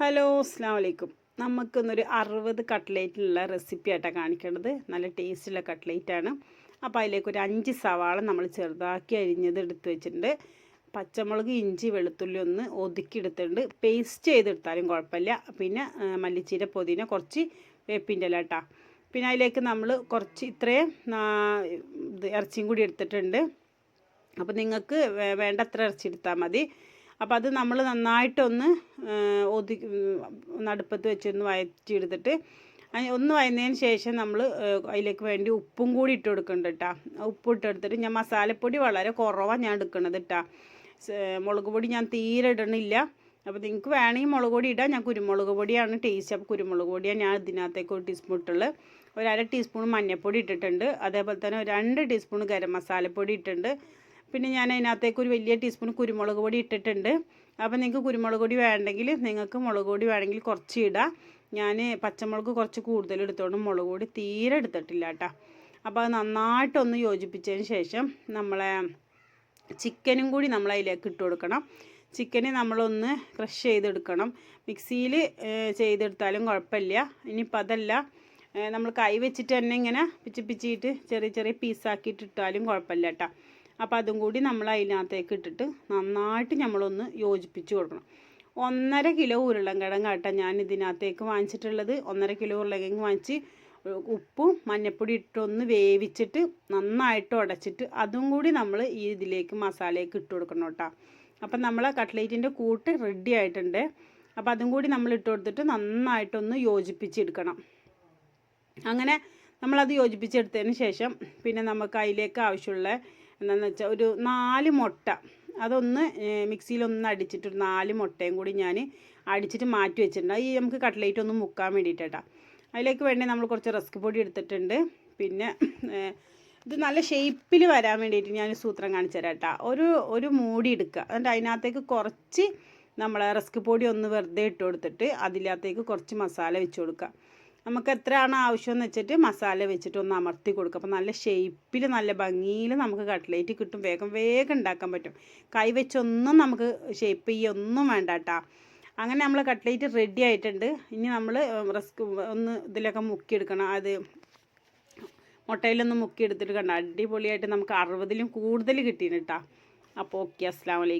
Hello അസ്സാം വലൈക്കും നമുക്കിന്നൊരു അറുപത് കട്ട്ലേറ്റിലുള്ള റെസിപ്പി ആയിട്ടാണ് കാണിക്കേണ്ടത്. നല്ല ടേസ്റ്റുള്ള കട്ട്ലേറ്റ് ആണ് അപ്പോൾ അതിലേക്ക് ഒരു അഞ്ച് സവാള നമ്മൾ ചെറുതാക്കി അരിഞ്ഞത് എടുത്ത് വെച്ചിട്ടുണ്ട്. പച്ചമുളക് ഇഞ്ചി വെളുത്തുള്ളി ഒന്ന് ഒതുക്കി എടുത്തിട്ടുണ്ട് പേസ്റ്റ് ചെയ്തെടുത്താലും കുഴപ്പമില്ല. പിന്നെ മല്ലിച്ചീര പൊതിന കുറച്ച് വേപ്പിന്റെ ഇല കേട്ടോ പിന്നെ അതിലേക്ക് നമ്മൾ കുറച്ച് ഇത്രയും ഇറച്ചിയും കൂടി എടുത്തിട്ടുണ്ട്. അപ്പോൾ നിങ്ങൾക്ക് വേണ്ട വേണ്ടത്ര ഇറച്ചി എടുത്താൽ മതി. അപ്പോൾ അത് നമ്മൾ നന്നായിട്ടൊന്ന് ഒതി നടുപ്പത്ത് വെച്ചൊന്ന് വഴറ്റിയെടുത്തിട്ട് ഒന്ന് വഴന്നതിന് ശേഷം നമ്മൾ അതിലേക്ക് വേണ്ടി ഉപ്പും കൂടി ഇട്ട് കൊടുക്കുന്നുണ്ട് കേട്ടോ ഉപ്പ് ഇട്ടെടുത്തിട്ട് ഞാൻ മസാലപ്പൊടി വളരെ കുറവാണ് ഞാൻ എടുക്കണത് കേട്ടോ മുളക് പൊടി ഞാൻ തീരെ ഇടണില്ല. അപ്പോൾ നിങ്ങൾക്ക് വേണമെങ്കിൽ മുളക് പൊടി ഇടാം. ഞാൻ കുരുമുളക് പൊടിയാണ് ടേസ്റ്റ്. അപ്പോൾ കുരുമുളക് പൊടിയാണ് ഞാൻ ഇതിനകത്തേക്ക് ഒരു ടീസ്പൂൺ ഇട്ടുള്ളത് ഒരു അര ടീസ്പൂൺ മഞ്ഞൾപ്പൊടി ഇട്ടിട്ടുണ്ട്. അതേപോലെ തന്നെ രണ്ട് ടീസ്പൂൺ ഗരം മസാലപ്പൊടി ഇട്ടിട്ടുണ്ട്. പിന്നെ ഞാൻ അതിനകത്തേക്ക് ഒരു വലിയ ടീസ്പൂൺ കുരുമുളക് പൊടി ഇട്ടിട്ടുണ്ട്. അപ്പോൾ നിങ്ങൾക്ക് കുരുമുളക് പൊടി വേണ്ടെങ്കിൽ നിങ്ങൾക്ക് മുളക് പൊടി വേണമെങ്കിൽ കുറച്ച് ഇടാം. ഞാൻ പച്ചമുളക് കുറച്ച് കൂടുതൽ എടുത്തോണ്ട് മുളക് പൊടി തീരെ എടുത്തിട്ടില്ല കേട്ടോ. അപ്പോൾ അത് നന്നായിട്ടൊന്ന് യോജിപ്പിച്ചതിന് ശേഷം നമ്മളെ ചിക്കനും കൂടി നമ്മൾ അതിലേക്ക് ഇട്ട് കൊടുക്കണം. ചിക്കന് നമ്മളൊന്ന് ക്രഷ് ചെയ്തെടുക്കണം. മിക്സിയിൽ ചെയ്തെടുത്താലും കുഴപ്പമില്ല. ഇനിയിപ്പോൾ അതല്ല നമ്മൾ കൈ വെച്ചിട്ട് തന്നെ ഇങ്ങനെ പിച്ചി പിച്ചിയിട്ട് ചെറിയ ചെറിയ പീസാക്കിയിട്ട് ഇട്ടാലും കുഴപ്പമില്ല കേട്ടോ. അപ്പോൾ അതും കൂടി നമ്മൾ അതിനകത്തേക്ക് ഇട്ടിട്ട് നന്നായിട്ട് നമ്മളൊന്ന് യോജിപ്പിച്ച് കൊടുക്കണം. ഒന്നര കിലോ ഉരുളൻകിഴങ്ങ് കേട്ടോ ഞാൻ ഇതിനകത്തേക്ക് വാങ്ങിച്ചിട്ടുള്ളത്. ഒന്നര കിലോ ഉരുളക്കിഴങ്ങ് വാങ്ങിച്ച് ഉപ്പും മഞ്ഞപ്പൊടി ഇട്ടൊന്ന് വേവിച്ചിട്ട് നന്നായിട്ട് ഉടച്ചിട്ട് അതും കൂടി നമ്മൾ ഈ ഇതിലേക്ക് മസാലയ്ക്ക് ഇട്ട് കൊടുക്കണം കേട്ടോ. അപ്പം നമ്മൾ കട്ട്ലേറ്റിന്റെ കൂട്ട് റെഡി ആയിട്ടുണ്ട്. അപ്പോൾ അതും കൂടി നമ്മൾ ഇട്ട് കൊടുത്തിട്ട് നന്നായിട്ടൊന്ന് യോജിപ്പിച്ചെടുക്കണം. അങ്ങനെ നമ്മളത് യോജിപ്പിച്ചെടുത്തതിന് ശേഷം പിന്നെ നമുക്ക് അതിലേക്ക് ആവശ്യമുള്ള എന്താണെന്ന് വെച്ചാൽ ഒരു നാല് മുട്ട. അതൊന്ന് മിക്സിയിലൊന്ന് അടിച്ചിട്ട് ഒരു നാല് മുട്ടയും കൂടി ഞാൻ അടിച്ചിട്ട് മാറ്റി വെച്ചിട്ടുണ്ട്. ഈ നമുക്ക് കട്ട്ലേറ്റ് ഒന്ന് മുക്കാൻ വേണ്ടിയിട്ടാ അതിലേക്ക് വേണ്ടി നമ്മൾ കുറച്ച് റസ്ക് പൊടി എടുത്തിട്ടുണ്ട്. പിന്നെ ഇത് നല്ല ഷേപ്പിൽ വരാൻ വേണ്ടിയിട്ട് ഞാൻ സൂത്രം കാണിച്ചു തരാം കേട്ടോ ഒരു ഒരു മൂടി എടുക്കുക എന്നിട്ട് അതിനകത്തേക്ക് കുറച്ച് നമ്മൾ റസ്ക് പൊടി ഒന്ന് വെറുതെ ഇട്ട് കൊടുത്തിട്ട് അതിനകത്തേക്ക് കുറച്ച് മസാല വെച്ച് കൊടുക്കുക നമുക്ക് എത്രയാണ് ആവശ്യമെന്ന് വെച്ചിട്ട് മസാല വെച്ചിട്ട് ഒന്ന് അമർത്തി കൊടുക്കുക. അപ്പോൾ നല്ല ഷേപ്പിൽ നല്ല ഭംഗിയിൽ നമുക്ക് കട്ട്ലേറ്റ് കിട്ടും. വേഗം വേഗം ഉണ്ടാക്കാൻ പറ്റും. കൈ വെച്ചൊന്നും നമുക്ക് ഷേപ്പ് ചെയ്യൊന്നും വേണ്ട കേട്ടോ അങ്ങനെ നമ്മൾ കട്ട്ലേറ്റ് റെഡി ആയിട്ടുണ്ട്. ഇനി നമ്മൾ റസ്ക് ഒന്ന് ഇതിലൊക്കെ മുക്കിയെടുക്കണം. അത് മുട്ടയിലൊന്ന് മുക്കിയെടുത്തിട്ട് കണ്ട? അടിപൊളിയായിട്ട് നമുക്ക് അറുപതിലും കൂടുതൽ കിട്ടിയിട്ടാ കേട്ടോ അപ്പോൾ ഓക്കെ അസ്സാം വലൈക്കും